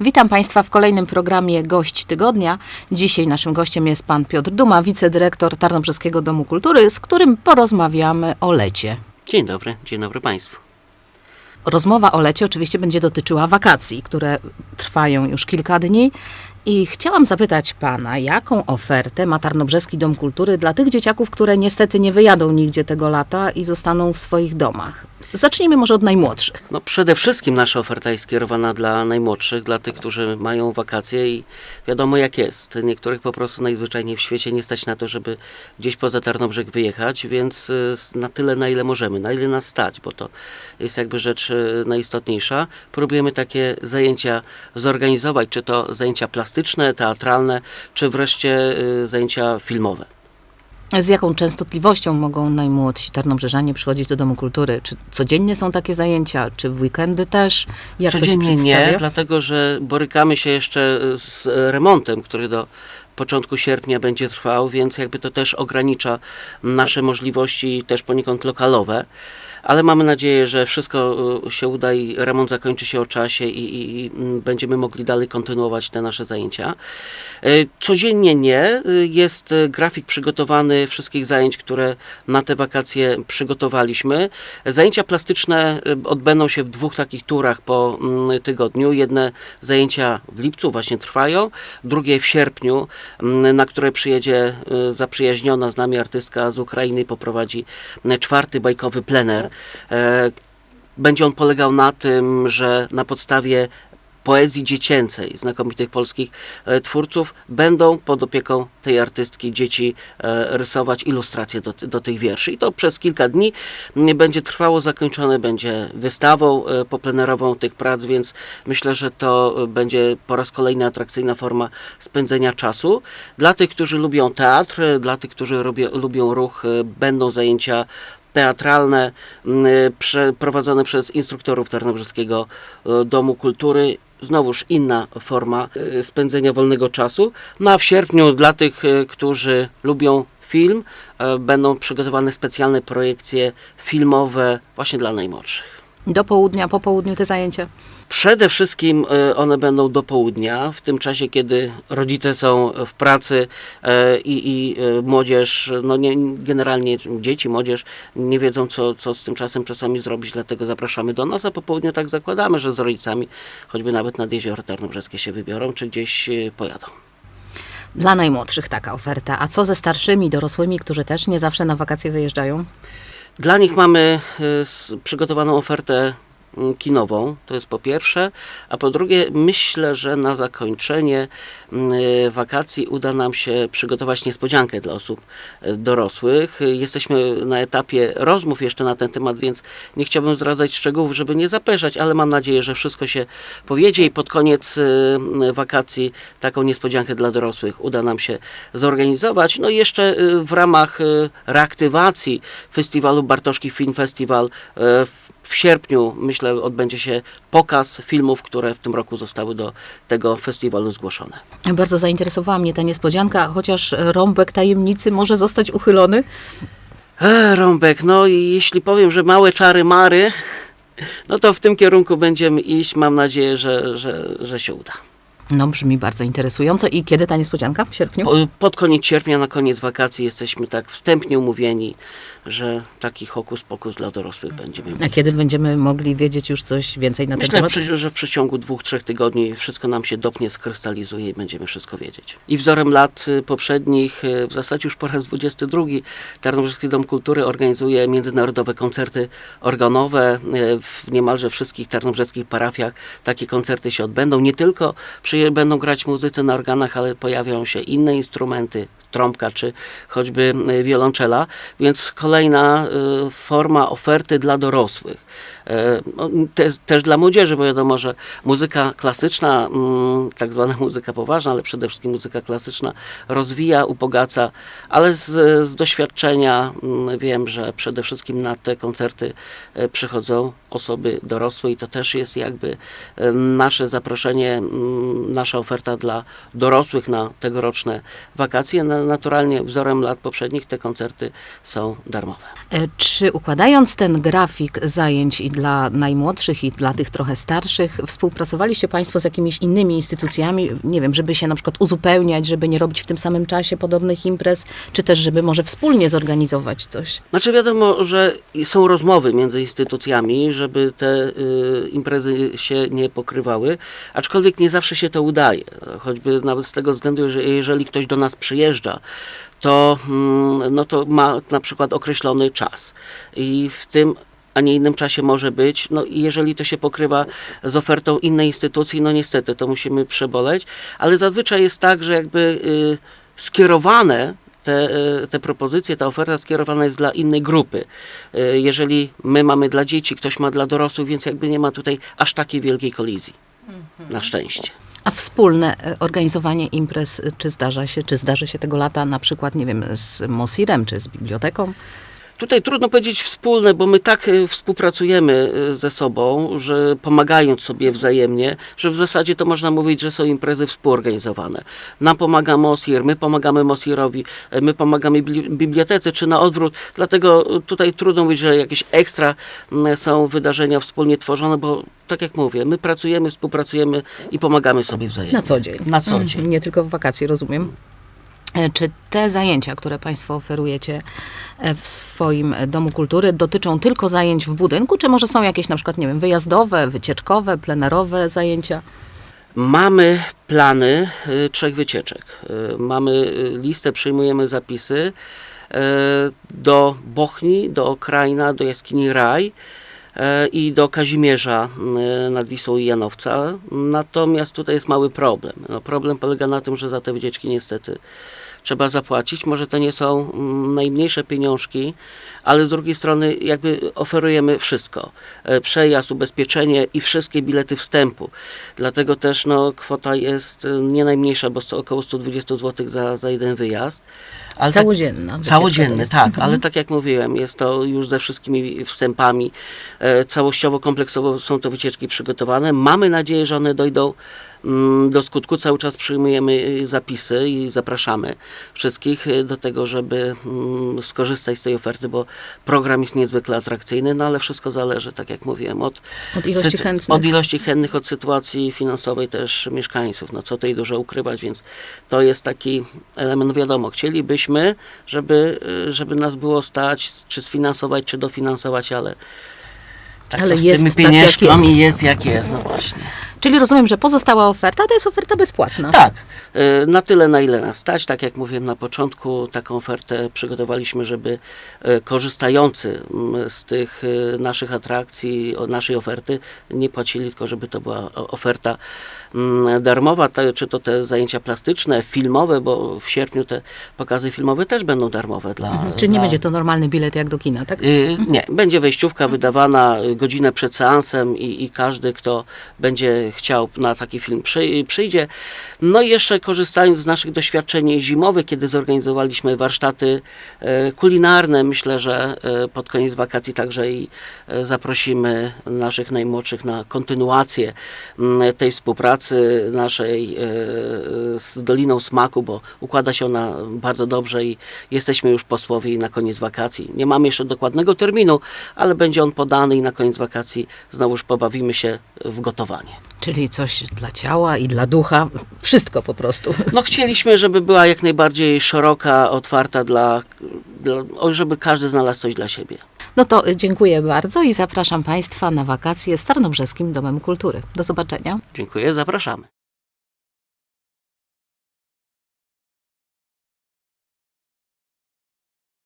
Witam Państwa w kolejnym programie Gość Tygodnia. Dzisiaj naszym gościem jest Pan Piotr Duma, wicedyrektor Tarnobrzeskiego Domu Kultury, z którym porozmawiamy o lecie. Dzień dobry, dzień dobry Państwu. Rozmowa o lecie oczywiście będzie dotyczyła wakacji, które trwają już kilka dni. I chciałam zapytać Pana, jaką ofertę ma Tarnobrzeski Dom Kultury dla tych dzieciaków, które niestety nie wyjadą nigdzie tego lata i zostaną w swoich domach? Zacznijmy może od najmłodszych. No przede wszystkim nasza oferta jest skierowana dla najmłodszych, dla tych, którzy mają wakacje i wiadomo jak jest. Niektórych po prostu najzwyczajniej w świecie nie stać na to, żeby gdzieś poza Tarnobrzeg wyjechać, więc y, na tyle na ile możemy, na ile nas stać, bo to jest jakby rzecz y, najistotniejsza. Próbujemy takie zajęcia zorganizować, czy to zajęcia plastyczne, teatralne, czy wreszcie y, zajęcia filmowe. Z jaką częstotliwością mogą najmłodsi tarnobrzeżanie przychodzić do Domu Kultury? Czy codziennie są takie zajęcia, czy w weekendy też? Jak Codziennie nie, dlatego że borykamy się jeszcze z remontem, który do początku sierpnia będzie trwał, więc jakby to też ogranicza nasze możliwości też poniekąd lokalowe. Ale mamy nadzieję, że wszystko y, się uda i remont zakończy się o czasie i, i, i będziemy mogli dalej kontynuować te nasze zajęcia. Y, Codziennie nie. Y, Jest grafik przygotowany wszystkich zajęć, które na te wakacje przygotowaliśmy. Zajęcia plastyczne y, odbędą się w dwóch takich turach po mm, tygodniu. Jedne zajęcia w lipcu właśnie trwają, drugie w sierpniu, mm, na które przyjedzie y, zaprzyjaźniona z nami artystka z Ukrainy i poprowadzi y, czwarty bajkowy plener. E, Będzie on polegał na tym, że na podstawie poezji dziecięcej znakomitych polskich e, twórców będą pod opieką tej artystki dzieci e, rysować ilustracje do, do tych wierszy. I to przez kilka dni będzie trwało, zakończone będzie wystawą e, poplenerową tych prac, więc myślę, że to będzie po raz kolejny atrakcyjna forma spędzenia czasu. Dla tych, którzy lubią teatr, dla tych, którzy lubią, lubią ruch, będą zajęcia teatralne m, prze, prowadzone przez instruktorów Tarnobrzeskiego e, Domu Kultury. Znowuż inna forma e, spędzenia wolnego czasu. No a w sierpniu dla tych, e, którzy lubią film, e, będą przygotowane specjalne projekcje filmowe właśnie dla najmłodszych. Do południa, po południu te zajęcia? Przede wszystkim e, one będą do południa, w tym czasie, kiedy rodzice są w pracy e, i, i e, młodzież, no nie, generalnie dzieci, młodzież nie wiedzą, co, co z tym czasem czasami zrobić, dlatego zapraszamy do nas, a po południu tak zakładamy, że z rodzicami choćby nawet nad Jezioro Tarnobrzeskie się wybiorą, czy gdzieś pojadą. Dla najmłodszych taka oferta. A co ze starszymi, dorosłymi, którzy też nie zawsze na wakacje wyjeżdżają? Dla nich mamy s- przygotowaną ofertę kinową, to jest po pierwsze, a po drugie myślę, że na zakończenie mm, e, wakacji uda nam się przygotować niespodziankę dla osób e, dorosłych. Jesteśmy na etapie rozmów jeszcze na ten temat, więc nie chciałbym zdradzać szczegółów, żeby nie zapeszać, ale mam nadzieję, że wszystko się powiedzie i pod koniec e, wakacji taką niespodziankę dla dorosłych uda nam się zorganizować. No i jeszcze w ramach reaktywacji festiwalu Bartoszki Film Festival w- w sierpniu, myślę, odbędzie się pokaz filmów, które w tym roku zostały do tego festiwalu zgłoszone. Bardzo zainteresowała mnie ta niespodzianka, chociaż rąbek tajemnicy może zostać uchylony. E, Rąbek, no i jeśli powiem, że małe czary mary, no to w tym kierunku będziemy iść. Mam nadzieję, że, że, że się uda. No, brzmi bardzo interesująco. I kiedy ta niespodzianka? W sierpniu? Po- Pod koniec sierpnia, na koniec wakacji jesteśmy tak wstępnie umówieni, że taki hokus pokus dla dorosłych będzie miał A kiedy będziemy mogli wiedzieć już coś więcej na ten Myślę, temat? przy- że w przeciągu dwóch, trzech tygodni wszystko nam się dopnie, skrystalizuje i będziemy wszystko wiedzieć. I wzorem lat y, poprzednich, y, w zasadzie już po raz 22, Tarnobrzeski Dom Kultury organizuje międzynarodowe koncerty organowe. y, W niemalże wszystkich tarnobrzeskich parafiach takie koncerty się odbędą. Nie tylko będą grać muzycy na organach, ale pojawią się inne instrumenty, trąbka czy choćby y, wiolonczela, więc kolejna y, forma oferty dla dorosłych. E, no, te, też dla młodzieży, bo wiadomo, że muzyka klasyczna, mm, tak zwana muzyka poważna, ale przede wszystkim muzyka klasyczna rozwija, ubogaca, ale z, z doświadczenia mm, wiem, że przede wszystkim na te koncerty e, przychodzą osoby dorosłe i to też jest jakby nasze zaproszenie, nasza oferta dla dorosłych na tegoroczne wakacje. Na, naturalnie wzorem lat poprzednich te koncerty są darmowe. E, Czy układając ten grafik zajęć i dla najmłodszych, i dla tych trochę starszych, współpracowaliście Państwo z jakimiś innymi instytucjami, nie wiem, żeby się na przykład uzupełniać, żeby nie robić w tym samym czasie podobnych imprez, czy też żeby może wspólnie zorganizować coś? Znaczy wiadomo, że są rozmowy między instytucjami, żeby te y, imprezy się nie pokrywały, aczkolwiek nie zawsze się to udaje. Choćby nawet z tego względu, że jeżeli ktoś do nas przyjeżdża, to, mm, no to ma na przykład określony czas i w tym a nie innym czasie może być. No i jeżeli to się pokrywa z ofertą innej instytucji, no niestety to musimy przeboleć, ale zazwyczaj jest tak, że jakby y, skierowane te, y, te propozycje, ta oferta skierowana jest dla innej grupy. Y, Jeżeli my mamy dla dzieci, ktoś ma dla dorosłych, więc jakby nie ma tutaj aż takiej wielkiej kolizji. Na szczęście. A wspólne e, organizowanie imprez, e, czy zdarza się, czy zdarzy się tego lata na przykład, nie wiem, z Mosirem, czy z biblioteką? Tutaj trudno powiedzieć wspólne, bo my tak e, współpracujemy e, ze sobą, że pomagając sobie wzajemnie, że w zasadzie to można mówić, że są imprezy współorganizowane. Nam pomaga Mosir, my pomagamy Mosirowi, e, my pomagamy bibli- bibliotece, czy na odwrót. Dlatego tutaj trudno mówić, że jakieś ekstra są wydarzenia wspólnie tworzone, bo tak jak mówię, my pracujemy, współpracujemy i pomagamy sobie wzajemnie. Na co dzień. Na co dzień. Mhm, Nie tylko w wakacje, rozumiem. E, Czy te zajęcia, które Państwo oferujecie e, w swoim domu kultury, dotyczą tylko zajęć w budynku, czy może są jakieś na przykład, nie wiem, wyjazdowe, wycieczkowe, plenerowe zajęcia? Mamy plany y, trzech wycieczek. Y, Mamy y, listę, przyjmujemy zapisy do Bochni, do Okrajna, do jaskini Raj i do Kazimierza nad Wisłą i Janowca. Natomiast tutaj jest mały problem. No, problem polega na tym, że za te wycieczki niestety trzeba zapłacić. Może to nie są mm, najmniejsze pieniążki, ale z drugiej strony jakby oferujemy wszystko. E, Przejazd, ubezpieczenie i wszystkie bilety wstępu. Dlatego też no, kwota jest e, nie najmniejsza, bo to około 120 zł za, za jeden wyjazd. Ale tak- Całodzienna. wycieczka Całodzienny, tak, Mhm. ale tak jak mówiłem, jest to już ze wszystkimi wstępami. E, całościowo, kompleksowo są to wycieczki przygotowane. Mamy nadzieję, że one dojdą do skutku. Cały czas przyjmujemy y, zapisy i zapraszamy wszystkich y, do tego, żeby mm, skorzystać z tej oferty, bo program jest niezwykle atrakcyjny, no ale wszystko zależy, tak jak mówiłem, od, Od ilości chętnych. od ilości chętnych, od sytuacji finansowej też mieszkańców. No co tutaj dużo ukrywać, więc to jest taki element, no wiadomo, chcielibyśmy, żeby, y, żeby nas było stać, czy sfinansować, czy dofinansować, ale tak Ale to z jest tymi tak, pieniężkami jest. jest jak jest, no właśnie. Czyli rozumiem, że pozostała oferta to jest oferta bezpłatna. Tak, y, na tyle, na ile nas stać. Tak jak mówiłem na początku, taką ofertę przygotowaliśmy, żeby y, korzystający mm, z tych y, naszych atrakcji, naszej oferty, nie płacili, tylko żeby to była oferta mm, darmowa, czy to te zajęcia plastyczne, filmowe, bo w sierpniu te pokazy filmowe też będą darmowe dla. Mhm. Czyli nie dla, będzie to normalny bilet jak do kina, tak? Nie, będzie wejściówka wydawana y, godzinę przed seansem i, i każdy, kto będzie chciał na taki film przy, przyjdzie. No i jeszcze korzystając z naszych doświadczeń zimowych, kiedy zorganizowaliśmy warsztaty e, kulinarne, myślę, że e, pod koniec wakacji także i e, zaprosimy naszych najmłodszych na kontynuację tej współpracy naszej z Doliną Smaku, bo układa się ona bardzo dobrze i jesteśmy już posłowie na koniec wakacji. Nie mamy jeszcze dokładnego terminu, ale będzie on podany i na koniec wakacji znowuż pobawimy się w gotowanie. Czyli coś dla ciała i dla ducha, wszystko po prostu. No chcieliśmy, żeby była jak najbardziej szeroka, otwarta dla, dla żeby każdy znalazł coś dla siebie. No to dziękuję bardzo i zapraszam Państwa na wakacje z Tarnobrzeskim Domem Kultury. Do zobaczenia. Dziękuję, zapraszamy.